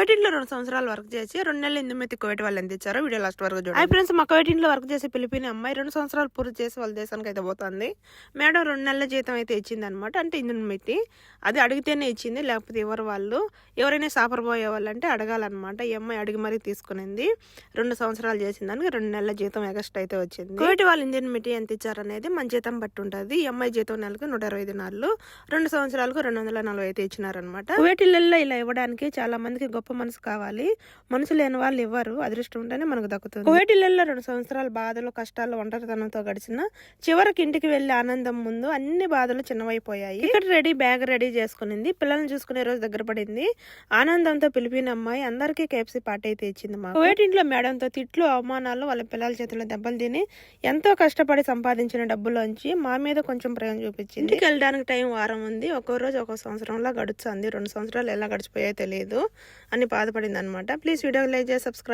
Kuwait ఇంట్లో రెండు సంవత్సరాలు వర్క్ చేసి రెండు నెలలు ఇందుమెత్తి కువైట్ వాళ్ళు ఇచ్చారో వీడియో లాస్ట్ వరకు చూడండి. ఫ్రెండ్స్ మా కువైట్ ఇంట్లో వర్క్ చేసి పిలిపిన అమ్మాయి రెండు సంవత్సరాలు పూర్తి చేసి వాళ్ళ దేశానికి అయితే పోతుంది. మేడం రెండు నెలల జీతం అయితే ఇచ్చింది అనమాట అంటే ఇందుమెత్తి అది అడిగితేనే ఇచ్చింది లేకపోతే ఎవరు వాళ్ళు ఎవరైనా సాపర్ పోయే వాళ్ళు అంటే అడగాలన్నమాట. ఈ అమ్మాయి అడిగి మరీ తీసుకునింది. రెండు సంవత్సరాలు చేసిన దానికి రెండు నెలల జీతం ఎగస్ట్ అయితే వచ్చింది. కువైట్ వాళ్ళు ఇండియన్ మిటీ ఎంత ఇచ్చారనేది మన జీతం బట్టి ఉంటుంది. ఈ అమ్మాయి జీతం నెలకు నూట ఇరవై ఐదు నాలుగు రెండు సంవత్సరాలకు రెండు వందల నలభై అయితే ఇచ్చినారనమాట కువైట్ ఇళ్ళల్లో ఇలా ఇవ్వడానికి చాలా మందికి గొప్ప మనసు కావాలి. మనసు లేని వాళ్ళు ఇవ్వరు అదృష్టం ఉంటేనే మనకు దక్కుతుంది. కువైట్ ఇళ్ళల్లో రెండు సంవత్సరాలు బాధలు కష్టాలు ఒంటరితనంతో గడిచిన చివరికి ఇంటికి వెళ్ళే ఆనందం ముందు అన్ని బాధలు చిన్నవైపోయాయి. ఇక్కడ రెడీ బ్యాగ్ రెడీ చేసుకునింది. పిల్లల్ని చూసుకునే రోజు దగ్గర పడింది. ఆనందంతో పిలిపిన అమ్మాయి అందరికీ కేఎఫ్సీ పార్టీ అయితే ఇచ్చింది మా కువైట్ ఇంట్లో మేడంతో తిట్లు అవమానాలు వాళ్ళ పిల్లల చేతుల్లో దెబ్బలు తిని ఎంతో కష్టపడి సంపాదించిన డబ్బులోంచి మా మీద కొంచెం ప్రేమ చూపించింది. ఇంటికి వెళ్ళడానికి టైం వారం ఉంది. ఒక్కో రోజు ఒక్కో సంవత్సరంలో గడుస్తుంది. రెండు సంవత్సరాలు ఎలా గడిచిపోయాయో తెలియదు అని బాధపడింది అనమాట ప్లీజ్ వీడియో లైక్ చేసి సబ్స్క్రైబ్